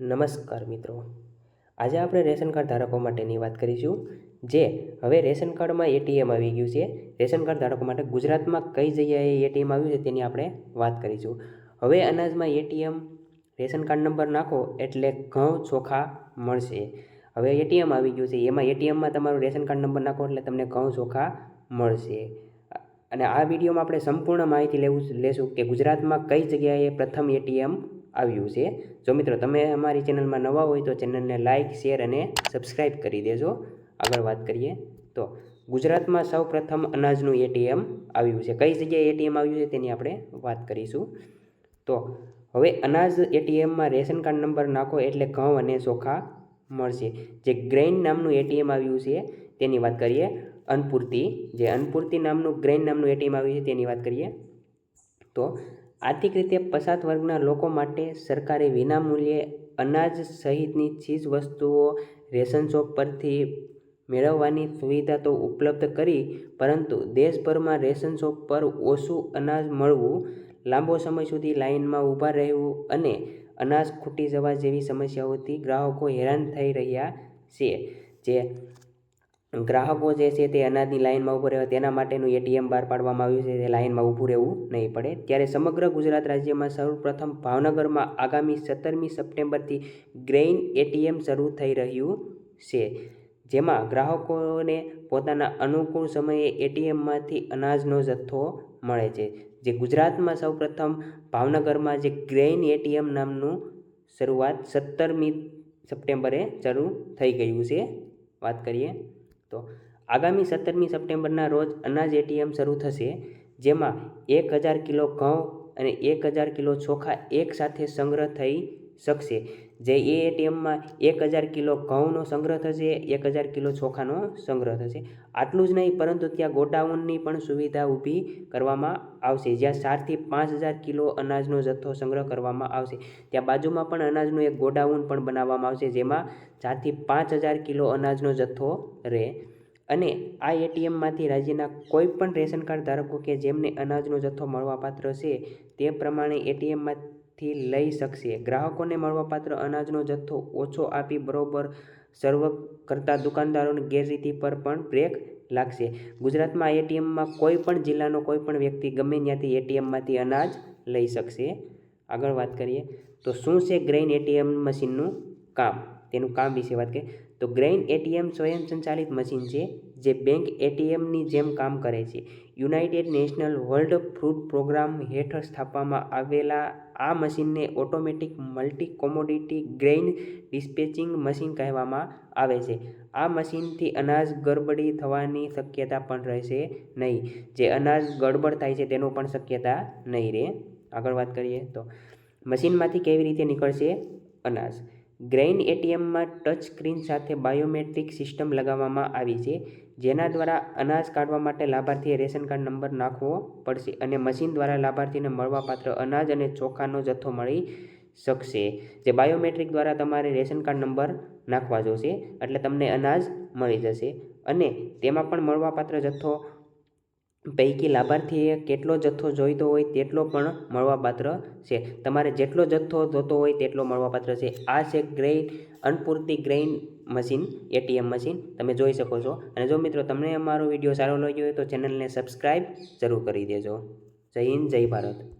નમસ્કાર મિત્રો. આજે આપણે રેશન કાર્ડ ધારકો માટેની વાત કરીશું, જે હવે રેશન કાર્ડમાં એટીએમ આવી ગયું છે. રેશન કાર્ડ ધારકો માટે ગુજરાતમાં કઈ જગ્યાએ એટીએમ આવ્યું છે તેની આપણે વાત કરીશું. હવે અનાજમાં એટીએમ, રેશન કાર્ડ નંબર નાખો એટલે ઘઉં ચોખા મળશે. હવે એટીએમ આવી ગયું છે, એમાં એટીએમમાં તમારું રેશન કાર્ડ નંબર નાખો એટલે તમને ઘઉં ચોખા મળશે. અને આ વિડીયોમાં આપણે સંપૂર્ણ માહિતી લેવું, લેશું કે ગુજરાતમાં કઈ જગ્યાએ પ્રથમ એટીએમ આવ્યું છે. જો મિત્રો, તમે અમારી ચેનલમાં નવા હોય તો ચેનલને લાઇક શેર અને સબસ્ક્રાઈબ કરી દેજો. આગળ વાત કરીએ તો ગુજરાતમાં સૌ પ્રથમ અનાજનું એટીએમ આવ્યું છે. કઈ જગ્યાએ એટીએમ આવ્યું છે તેની આપણે વાત કરીશું. તો હવે અનાજ એટીએમમાં રેશન કાર્ડ નંબર નાખો એટલે ઘઉં અને ચોખા મળશે. જે ગ્રેઇન નામનું એટીએમ આવ્યું છે તેની વાત કરીએ. અનપૂર્તિ જે અનપૂર્તિ નામનું ગ્રેઇન નામનું એટીએમ આવ્યું છે તેની વાત કરીએ. તો આર્થિક રીતે પછાત વર્ગના લોકો માટે સરકારે વિનામૂલ્યે અનાજ સહિતની ચીજ વસ્તુઓ રેશન શોપ પરથી મેળવવાની સુવિધા તો ઉપલબ્ધ કરી, પરંતુ દેશભરમાં રેશન શોપ પર ઓછું અનાજ મળવું લાંબો સમય સુધી લાઇનમાં ઊભા રહેવું અને અનાજ ખૂટી જવા જેવી સમસ્યાઓથી ગ્રાહકો હેરાન થઈ રહ્યા છે. જે ગ્રાહકો જે છે તે અનાજની લાઇનમાં ઊભો રહેવા તેના માટેનું એટીએમ બહાર પાડવામાં આવ્યું છે. તે લાઇનમાં ઊભું રહેવું નહીં પડે. ત્યારે સમગ્ર ગુજરાત રાજ્યમાં સૌપ્રથમ ભાવનગરમાં આગામી સત્તરમી સપ્ટેમ્બરથી ગ્રેઇન એટીએમ શરૂ થઈ રહ્યું છે. જેમાં ગ્રાહકોને પોતાના અનુકૂળ સમયે એટીએમમાંથી અનાજનો જથ્થો મળે છે. જે ગુજરાતમાં સૌપ્રથમ ભાવનગરમાં જે ગ્રેઇન એટીએમ નામનું શરૂઆત સત્તરમી સપ્ટેમ્બરે શરૂ થઈ ગયું છે. વાત કરીએ તો આગામી સત્તરમી સપ્ટેમ્બરના રોજ અનાજ એટીએમ શરૂ થશે, જેમાં એક હજાર કિલો ઘઉં અને એક હજાર કિલો ચોખા એકસાથે સંગ્રહ થઈ શકશે. જે એ એટીએમમાં એક હજાર કિલો ઘઉંનો સંગ્રહ થશે, એક હજાર કિલો ચોખાનો સંગ્રહ થશે. આટલું જ નહીં, પરંતુ ત્યાં ગોડાઉનની પણ સુવિધા ઊભી કરવામાં આવશે. જ્યાં ચારથી પાંચ હજાર કિલો અનાજનો જથ્થો સંગ્રહ કરવામાં આવશે. ત્યાં બાજુમાં પણ અનાજનું એક ગોડાઉન પણ બનાવવામાં આવશે, જેમાં ચારથી પાંચ હજાર કિલો અનાજનો જથ્થો રહે. અને આ એટીએમમાંથી રાજ્યના કોઈ પણ રેશન કાર્ડ ધારકો કે જેમને અનાજનો જથ્થો મળવાપાત્ર છે, તે પ્રમાણે એટીએમમાંથી લઈ શકશે. ગ્રાહકોને મળવાપાત્ર અનાજનો જથ્થો ઓછો આપી બરોબર સર્વ કરતા દુકાનદારોની ગેરરીતિ પર પણ બ્રેક લાગશે. ગુજરાતમાં એટીએમમાં કોઈ પણ જિલ્લાનો કોઈ પણ વ્યક્તિ ગમે ત્યાંથી એટીએમમાંથી અનાજ લઈ શકશે. આગળ વાત કરીએ તો શું છે ગ્રેઇન એટીએમ મશીનનું કામ? તેનું કામ વિશે વાત કરીએ. તો ગ્રેઇન એટીએમ સ્વયં સંચાલિત મશીન છે, જે બેંક એટીએમની જેમ કામ કરે છે. United national world fruit programme હેઠળ સ્થાપવામાં આવેલા આ મશીનને automatic multi commodity grain dispatching machine કહેવામાં આવે છે. આ મશીનથી અનાજ ગડબડી થવાની શક્યતા પણ રહેશે નહીં. જે અનાજ ગડબડ થાય છે તેનું પણ શક્યતા નહીં રહે આગળ વાત કરીએ તો, મશીનમાંથી કેવી રીતે નીકળશે અનાજ? ગ્રેઇન એટીએમમાં ટચ સ્ક્રીન સાથે બાયોમેટ્રિક સિસ્ટમ લગાવવામાં આવી છે, જેના દ્વારા અનાજ કાઢવા માટે લાભાર્થીએ રેશન કાર્ડ નંબર નાખવો પડશે અને મશીન દ્વારા લાભાર્થીને મળવાપાત્ર અનાજ અને ચોખાનો જથ્થો મળી શકશે, જે બાયોમેટ્રિક દ્વારા તમારે રેશન કાર્ડ નંબર નાખવા જોશે, એટલે તમને અનાજ મળી જશે અને તેમાં પણ મળવાપાત્ર જથ્થો પૈકી લાભાર્થીએ કેટલો જથ્થો જોઈતો હોય તેટલો પણ મળવાપાત્ર છે. તમારે જેટલો જથ્થો જોતો હોય તેટલો મળવાપાત્ર છે. આ છે grain Annapurti grain machine, ATM machine. તમે જોઈ શકો છો. અને જો મિત્રો તમને અમારો વીડિયો સારો લાગ્યો હોય તો ચેનલને સબસ્ક્રાઈબ જરૂર કરી દેજો. જય હિન્દ, જય ભારત.